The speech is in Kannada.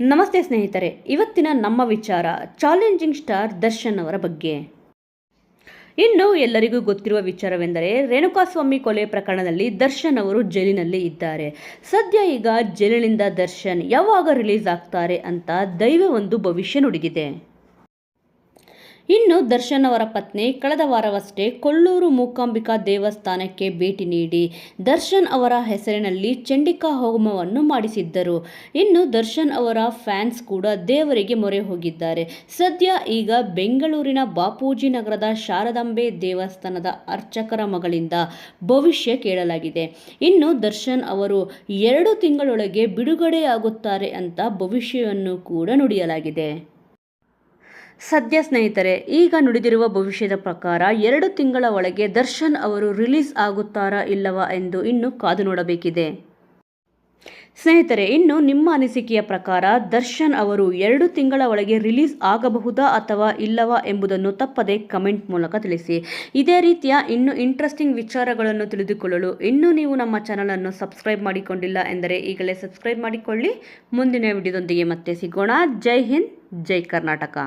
ನಮಸ್ತೆ ಸ್ನೇಹಿತರೆ, ಇವತ್ತಿನ ನಮ್ಮ ವಿಚಾರ ಚಾಲೆಂಜಿಂಗ್ ಸ್ಟಾರ್ ದರ್ಶನ್ ಅವರ ಬಗ್ಗೆ. ಇನ್ನು ಎಲ್ಲರಿಗೂ ಗೊತ್ತಿರುವ ವಿಚಾರವೆಂದರೆ, ರೇಣುಕಾಸ್ವಾಮಿ ಕೊಲೆ ಪ್ರಕರಣದಲ್ಲಿ ದರ್ಶನ್ ಅವರು ಜೈಲಿನಲ್ಲಿ ಇದ್ದಾರೆ. ಸದ್ಯ ಈಗ ಜೈಲಿನಿಂದ ದರ್ಶನ್ ಯಾವಾಗ ರಿಲೀಸ್ ಆಗ್ತಾರೆ ಅಂತ ದೈವ ಒಂದು ಭವಿಷ್ಯ ನುಡಿದಿದೆ ಇನ್ನು ದರ್ಶನ್ ಅವರ ಪತ್ನಿ ಕಳೆದ ವಾರವಷ್ಟೇ ಕೊಲ್ಲೂರು ಮೂಕಾಂಬಿಕಾ ದೇವಸ್ಥಾನಕ್ಕೆ ಭೇಟಿ ನೀಡಿ ದರ್ಶನ್ ಅವರ ಹೆಸರಿನಲ್ಲಿ ಚಂಡಿಕಾ ಹೋಮವನ್ನು ಮಾಡಿಸಿದ್ದರು. ಇನ್ನು ದರ್ಶನ್ ಅವರ ಫ್ಯಾನ್ಸ್ ಕೂಡ ದೇವರಿಗೆ ಮೊರೆ ಹೋಗಿದ್ದಾರೆ. ಸದ್ಯ ಈಗ ಬೆಂಗಳೂರಿನ ಬಾಪೂಜಿ ನಗರದ ಶಾರದಾಂಬೆ ದೇವಸ್ಥಾನದ ಅರ್ಚಕರ ಮಗಳಿಂದ ಭವಿಷ್ಯ ಕೇಳಲಾಗಿದೆ. ಇನ್ನು ದರ್ಶನ್ ಅವರು ಎರಡು ತಿಂಗಳೊಳಗೆ ಬಿಡುಗಡೆಯಾಗುತ್ತಾರೆ ಅಂತ ಭವಿಷ್ಯವನ್ನು ಕೂಡ ನುಡಿಯಲಾಗಿದೆ. ಸದ್ಯ ಸ್ನೇಹಿತರೆ, ಈಗ ನುಡಿದಿರುವ ಭವಿಷ್ಯದ ಪ್ರಕಾರ ಎರಡು ತಿಂಗಳ ಒಳಗೆ ದರ್ಶನ್ ಅವರು ರಿಲೀಸ್ ಆಗುತ್ತಾರಾ ಇಲ್ಲವಾ ಎಂದು ಇನ್ನು ಕಾದು ನೋಡಬೇಕಿದೆ. ಸ್ನೇಹಿತರೆ, ಇನ್ನು ನಿಮ್ಮ ಅನಿಸಿಕೆಯ ಪ್ರಕಾರ ದರ್ಶನ್ ಅವರು ಎರಡು ತಿಂಗಳ ಒಳಗೆ ರಿಲೀಸ್ ಆಗಬಹುದಾ ಅಥವಾ ಇಲ್ಲವಾ ಎಂಬುದನ್ನು ತಪ್ಪದೆ ಕಮೆಂಟ್ ಮೂಲಕ ತಿಳಿಸಿ. ಇದೇ ರೀತಿಯ ಇನ್ನು ಇಂಟ್ರೆಸ್ಟಿಂಗ್ ವಿಚಾರಗಳನ್ನು ತಿಳಿದುಕೊಳ್ಳಲು ಇನ್ನೂ ನೀವು ನಮ್ಮ ಚಾನಲನ್ನು ಸಬ್ಸ್ಕ್ರೈಬ್ ಮಾಡಿಕೊಂಡಿಲ್ಲ ಎಂದರೆ ಈಗಲೇ ಸಬ್ಸ್ಕ್ರೈಬ್ ಮಾಡಿಕೊಳ್ಳಿ. ಮುಂದಿನ ವಿಡಿಯೋದೊಂದಿಗೆ ಮತ್ತೆ ಸಿಗೋಣ. ಜೈ ಹಿಂದ್, ಜೈ ಕರ್ನಾಟಕ.